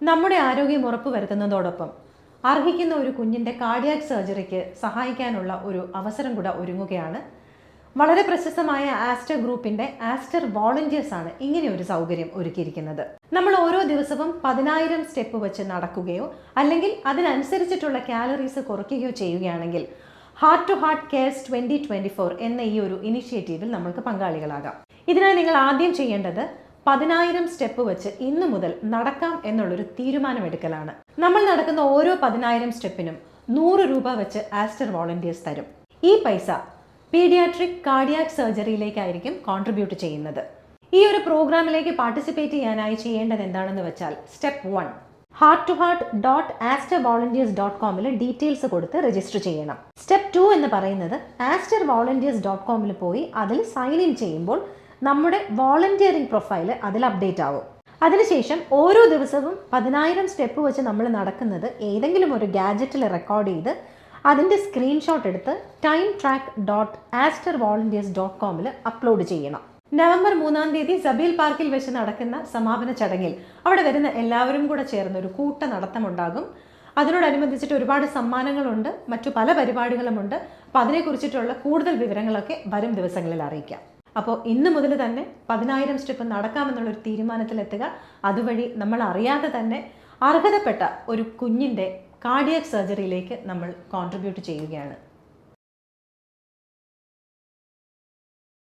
നമ്മുടെ ആരോഗ്യം ഉറപ്പുവരുത്തുന്നതോടൊപ്പം അർഹിക്കുന്ന ഒരു കുഞ്ഞിന്റെ കാർഡിയാക് സർജറിക്ക് സഹായിക്കാനുള്ള ഒരു അവസരം കൂടെ ഒരുങ്ങുകയാണ്. വളരെ പ്രശസ്തമായ ആസ്റ്റർ ഗ്രൂപ്പിന്റെ ആസ്റ്റർ വോളണ്ടിയേഴ്സ് ആണ് ഇങ്ങനെ ഒരു സൗകര്യം ഒരുക്കിയിരിക്കുന്നത്. നമ്മൾ ഓരോ ദിവസവും പതിനായിരം സ്റ്റെപ്പ് വെച്ച് നടക്കുകയോ അല്ലെങ്കിൽ അതിനനുസരിച്ചിട്ടുള്ള കാലറീസ് കുറയ്ക്കുകയോ ചെയ്യുകയാണെങ്കിൽ heart to heart cares twenty four എന്ന ഈ ഒരു ഇനിഷ്യേറ്റീവിൽ നമ്മൾക്ക് പങ്കാളികളാകാം. ഇതിനായി നിങ്ങൾ ആദ്യം ചെയ്യേണ്ടത് പതിനായിരം സ്റ്റെപ്പ് വെച്ച് ഇന്നു മുതൽ നടക്കാം എന്നുള്ളൊരു തീരുമാനമെടുക്കലാണ്. നമ്മൾ നടക്കുന്ന ഓരോ പതിനായിരം സ്റ്റെപ്പിനും നൂറ് രൂപ വെച്ച് ആസ്റ്റർ വോളണ്ടിയേഴ്സ് തരും. ഈ പൈസ പീഡിയാട്രിക് കാർഡിയാക് സർജറിയിലേക്കായിരിക്കും കോൺട്രിബ്യൂട്ട് ചെയ്യുന്നത്. ഈ ഒരു പ്രോഗ്രാമിലേക്ക് പാർട്ടിസിപ്പേറ്റ് ചെയ്യാനായി ചെയ്യേണ്ടത് എന്താണെന്ന് വെച്ചാൽ step one heart to heart dot Aster volunteers dot കോമിൽ details കൊടുത്ത് രജിസ്റ്റർ ചെയ്യണം. സ്റ്റെപ്പ് ടു എന്ന് പറയുന്നത് ആസ്റ്റർ വോളണ്ടിയേഴ്സ് ഡോട്ട് കോമിൽ പോയി അതിൽ സൈൻ ഇൻ ചെയ്യുമ്പോൾ നമ്മുടെ വോളണ്ടിയറിംഗ് പ്രൊഫൈൽ അതിൽ അപ്ഡേറ്റ് ആവും. അതിനുശേഷം ഓരോ ദിവസവും പതിനായിരം സ്റ്റെപ്പ് വെച്ച് നമ്മൾ നടക്കുന്നത് ഏതെങ്കിലും ഒരു ഗാഡ്ജറ്റിൽ റെക്കോർഡ് ചെയ്ത് അതിന്റെ സ്ക്രീൻഷോട്ട് എടുത്ത് time track dot Aster volunteers dot കോമിൽ upload ചെയ്യണം. നവംബർ മൂന്നാം തീയതി സബീൽ പാർക്കിൽ വെച്ച് നടക്കുന്ന സമാപന ചടങ്ങിൽ അവിടെ വരുന്ന എല്ലാവരും കൂടെ ചേർന്ന് ഒരു കൂട്ട നടത്തമുണ്ടാകും അതിനോടനുബന്ധിച്ചിട്ട് ഒരുപാട് സമ്മാനങ്ങളുണ്ട് മറ്റു പല പരിപാടികളുമുണ്ട്. അപ്പോൾ അതിനെക്കുറിച്ചിട്ടുള്ള കൂടുതൽ വിവരങ്ങളൊക്കെ വരും ദിവസങ്ങളിൽ അറിയിക്കാം. അപ്പോൾ ഇന്ന് മുതൽ തന്നെ പതിനായിരം സ്റ്റെപ്പ് നടക്കാമെന്നുള്ളൊരു തീരുമാനത്തിലെത്തുക. അതുവഴി നമ്മൾ അറിയാതെ തന്നെ അർഹതപ്പെട്ട ഒരു കുഞ്ഞിന്റെ കാർഡിയക് സർജറിയിലേക്ക് നമ്മൾ കോൺട്രിബ്യൂട്ട് ചെയ്യുകയാണ്.